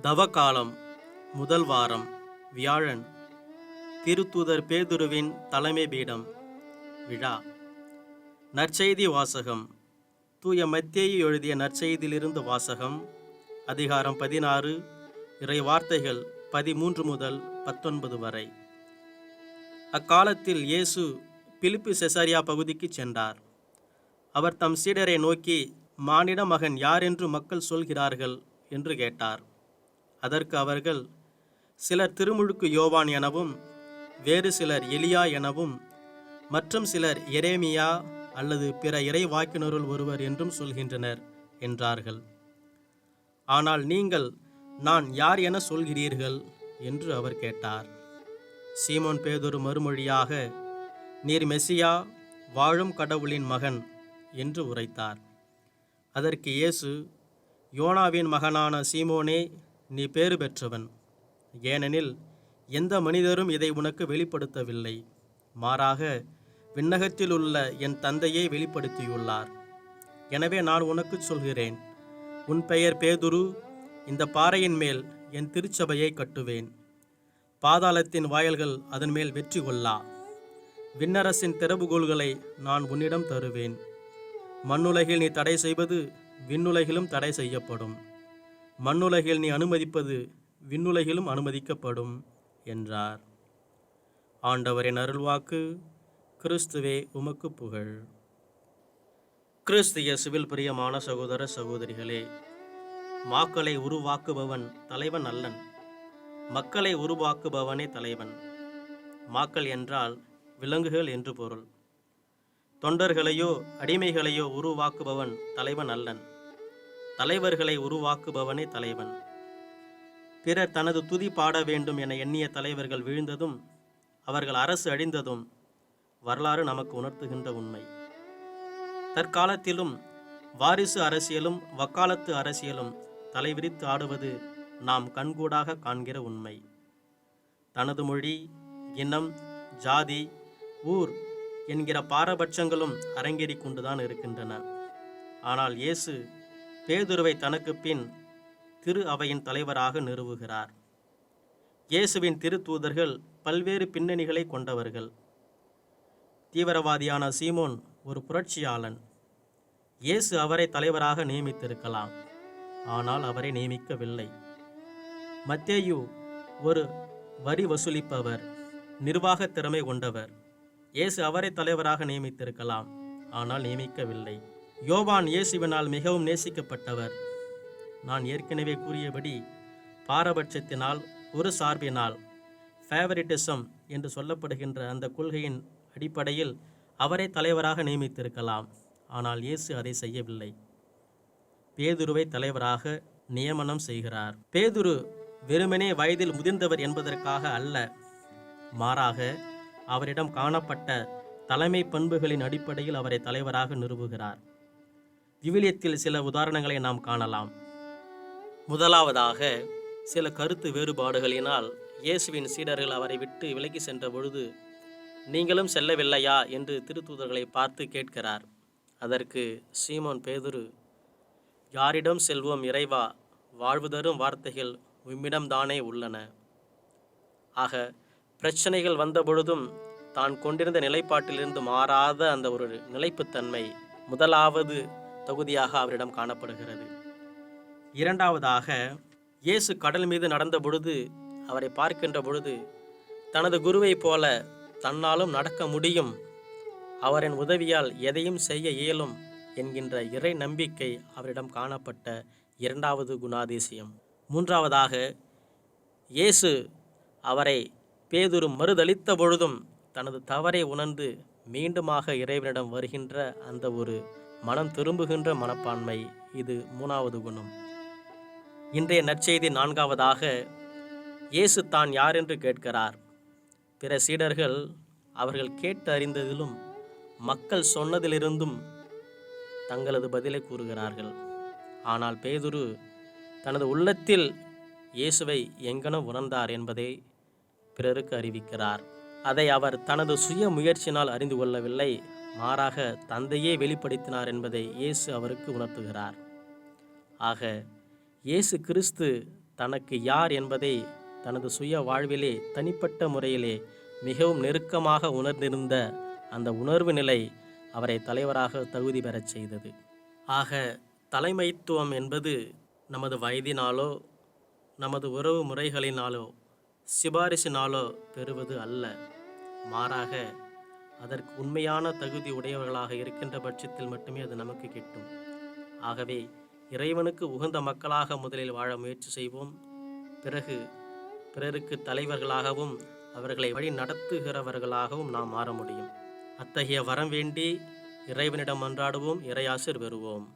தவகாலம் முதல் வாரம் வியாழன் திருத்தூதர் பேதுருவின் தலைமை பீடம் விழா. நற்செய்தி வாசகம். தூய மத்தியை எழுதிய நற்செய்தியிலிருந்து வாசகம் அதிகாரம் பதினாறு இறை வார்த்தைகள் பதிமூன்று முதல் பத்தொன்பது வரை. அக்காலத்தில் இயேசு பிலிப்பு செசாரியா பகுதிக்கு சென்றார். அவர் தம் சீடரை நோக்கி மானிட மகன் யார் என்று மக்கள் சொல்கிறார்கள்? என்று கேட்டார். அதற்கு அவர்கள் சிலர் திருமுழுக்கு யோவான் எனவும் வேறு சிலர் எலியா எனவும் மற்றும் சிலர் எரேமியா அல்லது பிற இறைவாக்கினருள் ஒருவர் என்றும் சொல்கின்றனர் என்றார்கள். ஆனால் நீங்கள் நான் யார் என சொல்கிறீர்கள்? என்று அவர் கேட்டார். சீமோன் பேதொரு மறுமொழியாக நீர் மெசியா வாழும் கடவுளின் மகன் என்று உரைத்தார். அதற்கு இயேசு யோனாவின் மகனான சீமோனே நீ பேறு பெற்றவன். ஏனெனில் எந்த மனிதரும் இதை உனக்கு வெளிப்படுத்தவில்லை. மாறாக விண்ணகத்தில் உள்ள என் தந்தையை வெளிப்படுத்தியுள்ளார். எனவே நான் உனக்கு சொல்கிறேன் உன் பெயர் பேதுரு இந்த பாறையின் மேல் என் திருச்சபையை கட்டுவேன். பாதாளத்தின் வாயல்கள் அதன் மேல் வெற்றி கொள்ளா. விண்ணரசின் திறவுகோள்களை நான் உன்னிடம் தருவேன். மண்ணுலகில் நீ தடை செய்வது விண்ணுலகிலும் தடை செய்யப்படும். மண்ணுலகில் நீ அனுமதிப்பது விண்ணுலகிலும் அனுமதிக்கப்படும் என்றார். ஆண்டவரின் அருள்வாக்கு கிறிஸ்துவே உமக்கு புகழ். கிறிஸ்து இயேசுவில் பிரியமான சகோதர சகோதரிகளே மாக்களை உருவாக்குபவன் தலைவன் அல்லன். மக்களை உருவாக்குபவனே தலைவன். மாக்கள் என்றால் விலங்குகள் என்று பொருள். தொண்டர்களையோ அடிமைகளையோ உருவாக்குபவன் தலைவன் அல்லன். தலைவர்களை உருவாக்குபவனே தலைவன். பிறர் தனது துதி பாட வேண்டும் என எண்ணிய தலைவர்கள் வீழ்ந்ததும் அவர்கள் அரசு அழிந்ததும் வரலாறு நமக்கு உணர்த்துகின்ற உண்மை. தற்காலத்திலும் வாரிசு அரசியலும் வக்காலத்து அரசியலும் தலைவிரித்து ஆடுவது நாம் கண்கூடாக காண்கிற உண்மை. தனது மொழி இனம் ஜாதி ஊர் என்கிற பாரபட்சங்களும் அரங்கேறிக் கொண்டுதான் இருக்கின்றன. ஆனால் இயேசு பேதுருவை தனக்கு பின் திரு அவையின் தலைவராக நிறுவுகிறார். இயேசுவின் திருத்தூதர்கள் பல்வேறு பின்னணிகளை கொண்டவர்கள். தீவிரவாதியான சீமோன் ஒரு புரட்சியாளன். இயேசு அவரை தலைவராக நியமித்திருக்கலாம். ஆனால் அவரை நியமிக்கவில்லை. மத்தேயு ஒரு வரி வசூலிப்பவர் நிர்வாக திறமை கொண்டவர். இயேசு அவரை தலைவராக நியமித்திருக்கலாம். ஆனால் நியமிக்கவில்லை. யோவான் இயேசுவினால் மிகவும் நேசிக்கப்பட்டவர். நான் ஏற்கனவே கூறியபடி பாரபட்சத்தினால் ஒரு சார்பினால் ஃபேவரிட்டிசம் என்று சொல்லப்படுகின்ற அந்த கொள்கையின் அடிப்படையில் அவரை தலைவராக நியமித்திருக்கலாம். ஆனால் இயேசு அதை செய்யவில்லை. பேதுருவை தலைவராக நியமனம் செய்கிறார். பேதுரு வெறுமனே வயதில் முதிர்ந்தவர் என்பதற்காக அல்ல. மாறாக அவரிடம் காணப்பட்ட தலைமை பண்புகளின் அடிப்படையில் அவரை தலைவராக நிறுவுகிறார். விவிலியத்தில் சில உதாரணங்களை நாம் காணலாம். முதலாவதாக சில கருத்து வேறுபாடுகளினால் இயேசுவின் சீடர்கள் அவரை விட்டு விலகி சென்ற பொழுது நீங்களும் செல்லவில்லையா? என்று திருத்தூதர்களை பார்த்து கேட்கிறார். அதற்கு சீமோன் பேதுரு யாரிடம் செல்வோம் இறைவா? வாழ்வு தரும் வார்த்தைகள் உம்மிடம்தானே உள்ளன. ஆக பிரச்சனைகள் வந்த பொழுதும் தான் கொண்டிருந்த நிலைப்பாட்டிலிருந்து மாறாத அந்த ஒரு நிலைப்புத்தன்மை முதலாவது தகுதியாக அவரிடம் காணப்படுகிறது. இரண்டாவதாக இயேசு கடல் மீது நடந்த பொழுது அவரை பார்க்கின்ற பொழுது தனது குருவைப் போல தன்னாலும் நடக்க முடியும். அவரின் உதவியால் எதையும் செய்ய இயலும் என்கின்ற இறை நம்பிக்கை அவரிடம் காணப்பட்ட இரண்டாவது குணாதிசயம். மூன்றாவதாக இயேசு அவரை பேதுரு மறுதளித்த பொழுதும் தனது தவறை உணர்ந்து மீண்டுமாக இறைவனிடம் வருகின்ற அந்த ஒரு மனம் திரும்புகின்ற மனப்பான்மை இது மூணாவது குணம். இன்றைய நற்செய்தி நான்காவதாக இயேசு தான் யார் என்று கேட்கிறார். பிற சீடர்கள் அவர்கள் கேட்டு அறிந்ததிலும் மக்கள் சொன்னதிலிருந்தும் தங்களது பதிலை கூறுகிறார்கள். ஆனால் பேதுரு தனது உள்ளத்தில் இயேசுவை எங்கனம் உணர்ந்தார் என்பதை பிறருக்கு அறிவிக்கிறார். அதை அவர் தனது சுய முயற்சியினால் அறிந்து கொள்ளவில்லை. மாறாக தந்தையே வெளிப்படுத்தினார் என்பதை இயேசு அவருக்கு உணர்த்துகிறார். ஆக இயேசு கிறிஸ்து தனக்கு யார் என்பதை தனது சுய வாழ்விலே தனிப்பட்ட முறையிலே மிகவும் நெருக்கமாக உணர்ந்திருந்த அந்த உணர்வு நிலை அவரை தலைவராக தகுதி பெறச் செய்தது. ஆக தலைமைத்துவம் என்பது நமது வயதினாலோ நமது உறவு முறைகளினாலோ சிபாரிசினாலோ பெறுவது அல்ல. மாறாக அதற்கு உண்மையான தகுதி உடையவர்களாக இருக்கின்ற பட்சத்தில் மட்டுமே அது நமக்கு கிட்டும். ஆகவே இறைவனுக்கு உகந்த மக்களாக முதலில் வாழ முயற்சி செய்வோம். பிறகு பிறருக்கு தலைவர்களாகவும் அவர்களை வழி நடத்துகிறவர்களாகவும் நாம் மாற முடியும். அத்தகைய வரம் வேண்டி இறைவனிடம் மன்றாடுவோம் இறையாசிர் பெறுவோம்